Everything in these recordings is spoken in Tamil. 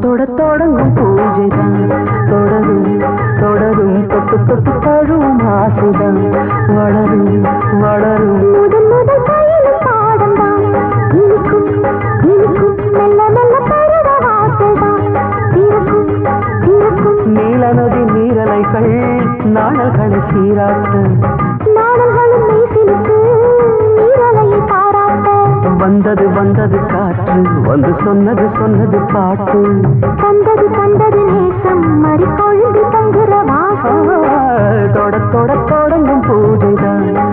தொட தொடங்கும் பூஜைதான். தொடரும் தொடரும் தொட்டு தொட்டு தழுவும் ஆசைதான். வளரும் வளரும். முதல் முதல் பயிலும் பாடம்தான். இனிக்கும் இனிக்கும் மெல்ல மெல்ல பருவ வாசல்தான் திறக்கும் திறக்கும் நீல நதி நீரலைகள் நாணல்களை சீராட்ட வந்தது காற்று வந்து சொன்னது சொன்னது பாட்டு. கண்டது கண்டது நேசம் மறி கொழுந்து தங்குற வாசம். தொட தொட தொடங்கும் பூஜைதான்.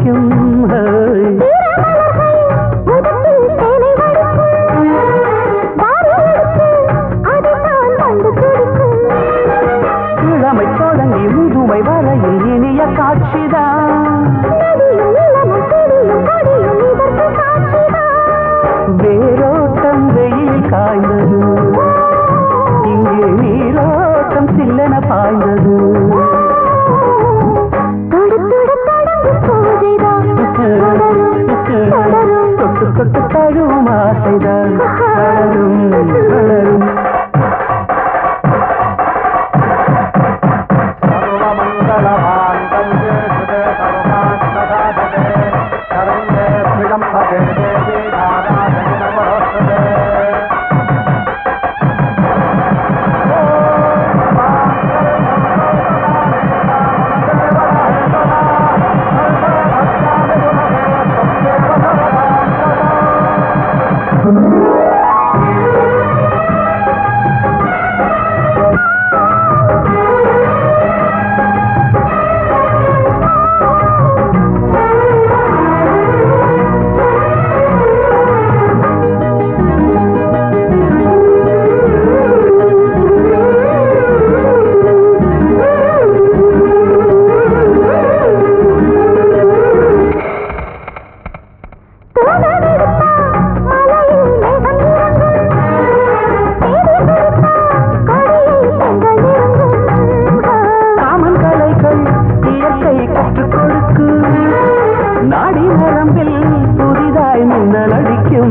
குடிக்கும் இளமை தொடங்கி முதுமை வரையில் இனிய காட்சிதான் வேரோட்டம் வெயில் காய்ந்தது. இங்கே நீரோட்டம் சில்லென பாய்ந்தது. வளரும் வளரும். പറമ്പിൽ പുതിയതായി മിന്നലടിക്കും.